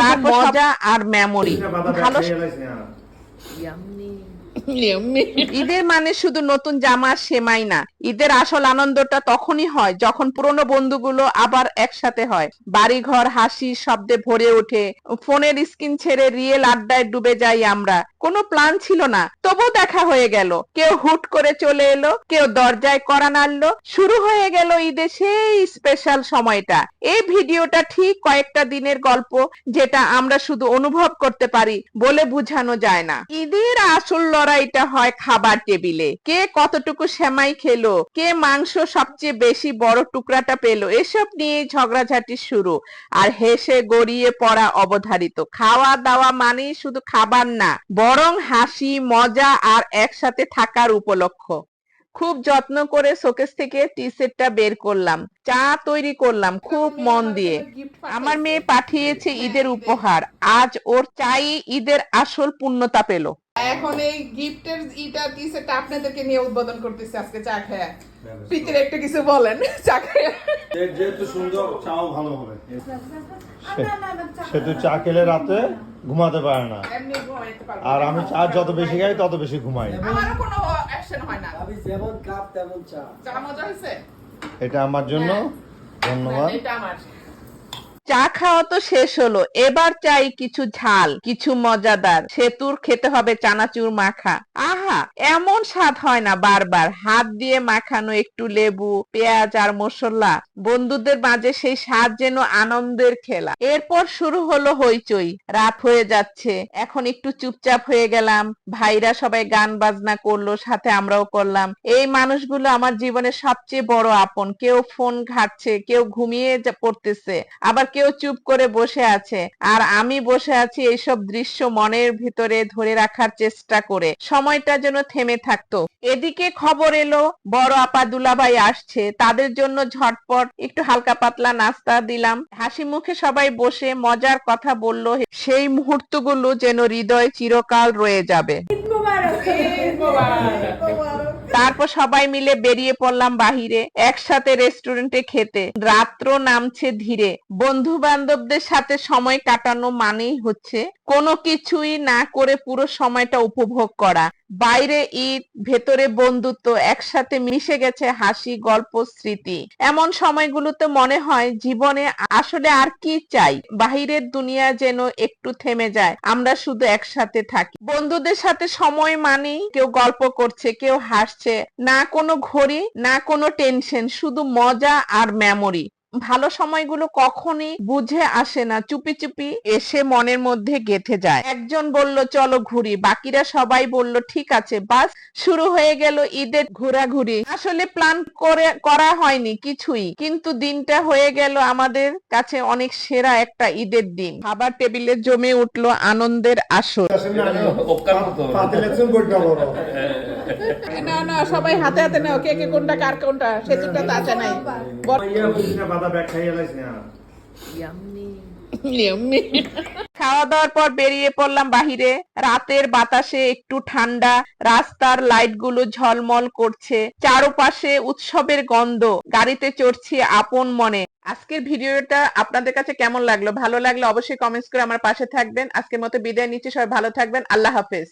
তারপর মজা আর মেমোরি ভালো ঈদের মানে শুধু নতুন জামা সেমাই না। ঈদের আসল আনন্দটা তখনই হয় যখন পুরনো বন্ধুগুলো আবার একসাথে হয়। বাড়িঘর, হাসি, শব্দে ভরে ওঠে। ফোনের স্ক্রিন ছেড়ে রিয়েল আড্ডায় ডুবে যাই আমরা। কোনো প্ল্যান ছিল না। তবু দেখা হয়ে গেল। কেউ হুট করে চলে এলো, কেউ দরজায় করা নাড়লো। শুরু হয়ে গেল ঈদের সেই স্পেশাল সময়টা। এই ভিডিওটা ঠিক কয়েকটা দিনের গল্প যেটা আমরা শুধু অনুভব করতে পারি বলে বুঝানো যায় না। ঈদের আসল লড়াইটা হয় খাবার টেবিলে। কে কতটুকু সেমাই খেলো? কে মাংস সবচেয়ে বেশি বড় টুকরাটা পেল? এসব নিয়ে ঝগড়াঝাটি শুরু। আর হেসে গড়িয়ে পড়া অবধারিত। খাওয়া দাওয়া মানেই শুধু খাবার না, বরং হাসি, মজা আর একসাথে থাকার উপলক্ষ। খুব যত্ন করে শোকেস থেকে টি সেটটা বের করলাম। চা তৈরি করলাম খুব মন দিয়ে। আমার মেয়ে পাঠিয়েছে ঈদের উপহার। আজ ওর চাই ঈদের আসল পূর্ণতা পেল। এখন এই গিফটের ইটা কি সেটা আপনাদেরকে নিয়ে উদ্বোধন করতেছি আজকে চা খায়া। প্রীতির একটু কিছু বলেন চা খায়া। যে- যেহেতু সুন্দর চাও ভালো হবে। সে তো চা খেলে রাতে ঘুমাতে পারে না। এমনি ঘুমাইতে পারব আর আমি চা যত বেশি খাই তত বেশি ঘুমাই। আমারও কোনো অ্যাকশন হয় না। আমি যেমন কাপ তেমন চা। চা মজা হয়েছে? এটা আমার জন্য। ধন্যবাদ। এটা আমার। চা খাওয়া তো শেষ হলো, এবার চাই কিছু ঝাল, কিছু মজাদার। সেতুর খেতে হবে চানাচুর মাখা। আহা, এমন স্বাদ হয় না বারবার। হাত দিয়ে মাখানো একটু লেবু, পেঁয়াজ আর মশলা, বন্ধুদের মাঝে সেই স্বাদ যেন আনন্দের খেলা। এরপর শুরু হলো হইচই। রাত হয়ে যাচ্ছে, এখন একটু চুপচাপ হয়ে গেলাম। ভাইরা সবাই গান বাজনা করল, সাথে আমরাও করলাম। এই মানুষগুলো আমার জীবনের সবচেয়ে বড় আপন। কেউ ফোন ঘাটছে, কেউ ঘুমিয়ে পড়তেছে। আবার কেউ চুপ করে বসে আছে। আর আমি বসে আছি এইসব দৃশ্য মনের ভিতরে ধরে রাখার চেষ্টা করে। সময়টা যেন থেমে থাকতো। এদিকে খবর এলো বড় আপা দুলাভাই আসছে। তাদের জন্য ঝটপট একটু হালকা পাতলা নাস্তা দিলাম। হাসি মুখে সবাই বসে মজার কথা বলল সেই মুহূর্তগুলো যেন হৃদয় চিরকাল রয়ে যাবে। তারপর সবাই মিলে বেরিয়ে পড়লাম বাহিরে। একসাথে রেস্টুরেন্টে খেতে। রাত্র নামছে ধীরে। বন্ধু বান্ধবদের সাথে সময় কাটানো মানেই হচ্ছে কোনো কিছুই না করে পুরো সময়টা উপভোগ করা। বাইরে ঈদ ভেতরে বন্ধুত্ব, একসাথে মিশে গেছে হাসি, গল্প, স্মৃতি। এমন সময়গুলোতে মনে হয় জীবনে আসলে আর কি চাই? বাহিরের দুনিয়া যেন একটু থেমে যায়। আমরা শুধু একসাথে থাকি। বন্ধুদের সাথে সময় মানেই কেউ গল্প করছে, কেউ হাসছে। না কোনো ঘড়ি, না কোনো টেনশন শুধু মজা আর মেমোরি ভালো সময়গুলো কখনই বুঝে আসে না, চুপি চুপি এসে মনের মধ্যে গেথে যায়। একজন বলল, চলো ঘুরি। বাকিরা সবাই বলল, ঠিক আছে, বাস, শুরু হয়ে গেল ঈদের ঘোরাঘুরি। আসলে প্ল্যান করে, করা হয়নি কিছুই, কিন্তু দিনটা হয়ে গেল আমাদের কাছে অনেক সেরা একটা ঈদের দিন। খাবার টেবিলে জমে উঠল আনন্দের আসর। না না সবাই হাতে হাতে নাও কে কে কোনটা কার কোনটা সেতুটা তো আছে নাই। খাওয়া দাওয়ার পর বেরিয়ে পড়লাম বাহিরে। রাতের বাতাসে একটু ঠান্ডা রাস্তার লাইটগুলো ঝলমল করছে। চারপাশে উৎসবের গন্ধ গাড়িতে চড়ছি আপন মনে। আজকের ভিডিওটা আপনাদের কাছে কেমন লাগল? ভালো লাগল অবশ্যই কমেন্টস করে আমার পাশে থাকবেন। আজকের মতো বিদায় নিচ্ছি সবাই ভালো থাকবেন। আল্লাহ হাফেজ।